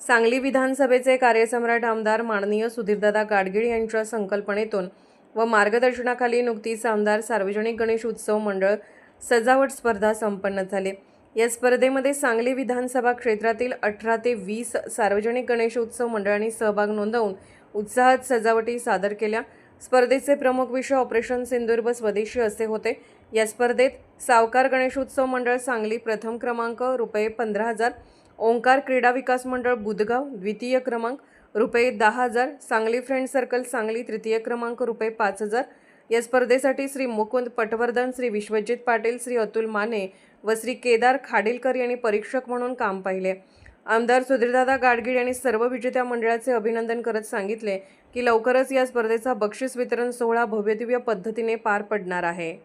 सांगली विधानसभेचे कार्यसम्राट आमदार माननीय सुधीरदादा गाडगीळ यांच्या संकल्पनेतून व मार्गदर्शनाखाली नुकतीच आमदार सार्वजनिक गणेश उत्सव मंडळ सजावट स्पर्धा संपन्न झाली. या स्पर्धेमध्ये सांगली विधानसभा क्षेत्रातील अठरा ते वीस सार्वजनिक गणेश उत्सव मंडळांनी सहभाग नोंदवून उत्साहात सजावटी सादर केल्या. स्पर्धेचे प्रमुख विषय ऑपरेशन सिंदूर स्वदेशी असे होते. या स्पर्धेत सावकार गणेशोत्सव मंडळ सांगली प्रथम क्रमांक रुपये पंधरा हजार ओंकार क्रीडा विकास मंडळ बुधगाव द्वितीय क्रमांक रुपये दहा हजार सांगली फ्रेंड सर्कल सांगली तृतीय क्रमांक रुपये पाच हजार. या स्पर्धेसाठी श्री मुकुंद पटवर्धन श्री विश्वजित पाटील श्री अतुल माने व श्री केदार खाडीलकर यांनी परीक्षक म्हणून काम पाहिले. आमदार सुधीरदादा गाडगीळ यांनी सर्व विजेत्या मंडळाचे अभिनंदन करत सांगितले की लवकरच या स्पर्धेचा बक्षीस वितरण सोहळा भव्यदिव्य पद्धतीने पार पडणार आहे.